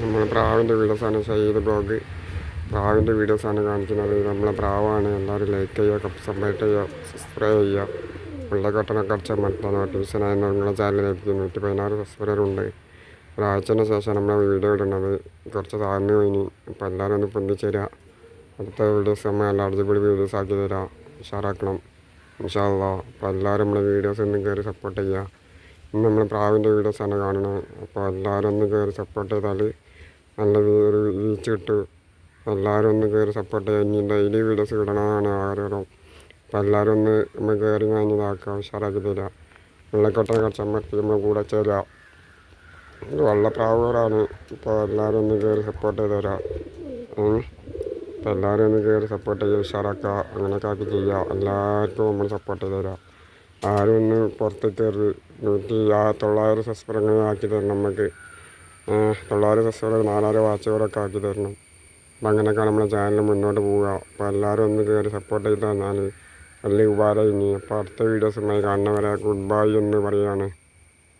നമ്മൾ പ്രാവിന്റെ വീഡിയോസാണ് ഷെയ്ത് ബ്ലോഗ്. പ്രാവിന്റെ വീഡിയോസാണ് കാണിക്കുന്നത് നമ്മളെ പ്രാവാണ്. എല്ലാവരും ലൈക്ക് ചെയ്യുക സബ്മിറ്റ് ചെയ്യുക സബ്സ്ക്രൈബ് ചെയ്യുക. ഉള്ള കട്ടനൊക്കെ അടിച്ച മറ്റേ നോട്ടിഫിക്കേഷനായി നിങ്ങളുടെ ചാനലിലേക്ക് നൂറ്റി പതിനാറ് സബ്സ്ക്രൈബറുണ്ട് ഒരാഴ്ചന് ശേഷം നമ്മൾ വീഡിയോ ഇടുന്നത് കുറച്ച് താഴ്ന്നു കഴിഞ്ഞു അപ്പോൾ എല്ലാവരും ഒന്ന് പൊന്തിച്ചേരുക അടുത്ത വീഡിയോസ് നമ്മൾ എല്ലാ അടിപൊളി വീഡിയോസ് ആക്കി തരാം. ഉഷാറാക്കണം. ഇൻഷാല്ല അപ്പോൾ എല്ലാവരും നമ്മളെ വീഡിയോസ് ഒന്നും കയറി സപ്പോർട്ട് ചെയ്യുക. ഇന്ന് നമ്മൾ പ്രാവിന്റെ ആണ് കാണുന്നത്. അപ്പോൾ എല്ലാവരും ഒന്ന് കയറി സപ്പോർട്ട് ചെയ്താൽ നല്ല ഒരു റീച്ച് കിട്ടും. എല്ലാവരും ഒന്ന് കയറി സപ്പോർട്ട് ചെയ്യാൻ ഇനി ഡെയിലി വീഡിയോസ് ഇടണതാണ് ആഗ്രഹം. അപ്പോൾ എല്ലാവരും ഒന്ന് നമ്മൾ കയറി കഴിഞ്ഞതാക്കുക ഉഷാറാക്കി തരിക കുറച്ച് കച്ചമ്പറ്റി നമ്മൾ കൂടെ ചേരുക ഇത് വള്ളപ്രാവുകാരാണ് ഇപ്പോൾ എല്ലാവരും ഒന്ന് കയറി സപ്പോർട്ട് ചെയ്ത് തരാം. അപ്പോൾ എല്ലാവരും ഒന്ന് കയറി സപ്പോർട്ട് ചെയ്യുക ഉഷാറാക്കുക അങ്ങനെയൊക്കെ ആക്കി ചെയ്യുക എല്ലാവർക്കും നമ്മൾ സപ്പോർട്ട് ചെയ്ത് തരാം. ആരും ഒന്ന് പുറത്ത് കയറി. നൂറ്റി തൊള്ളായിരം സബ്സ്ക്രൈബർ ആക്കി തരണം നമുക്ക്. തൊള്ളായിരം സബ്സ്ക്രൈബർ നാലായിരം വാച്ചുകളൊക്കെ ആക്കി തരണം. അപ്പം അങ്ങനെയൊക്കെ നമ്മുടെ ചാനൽ മുന്നോട്ട് പോവുക. അപ്പോൾ എല്ലാവരും ഒന്ന് കയറി സപ്പോർട്ട് ചെയ്ത് തന്നാൽ വലിയ ഉപകാരം ഇനി. അപ്പോൾ അടുത്ത വീഡിയോസുമായി കാണുന്നവരെ ഗുഡ് ബൈ എന്ന് പറയുകയാണ്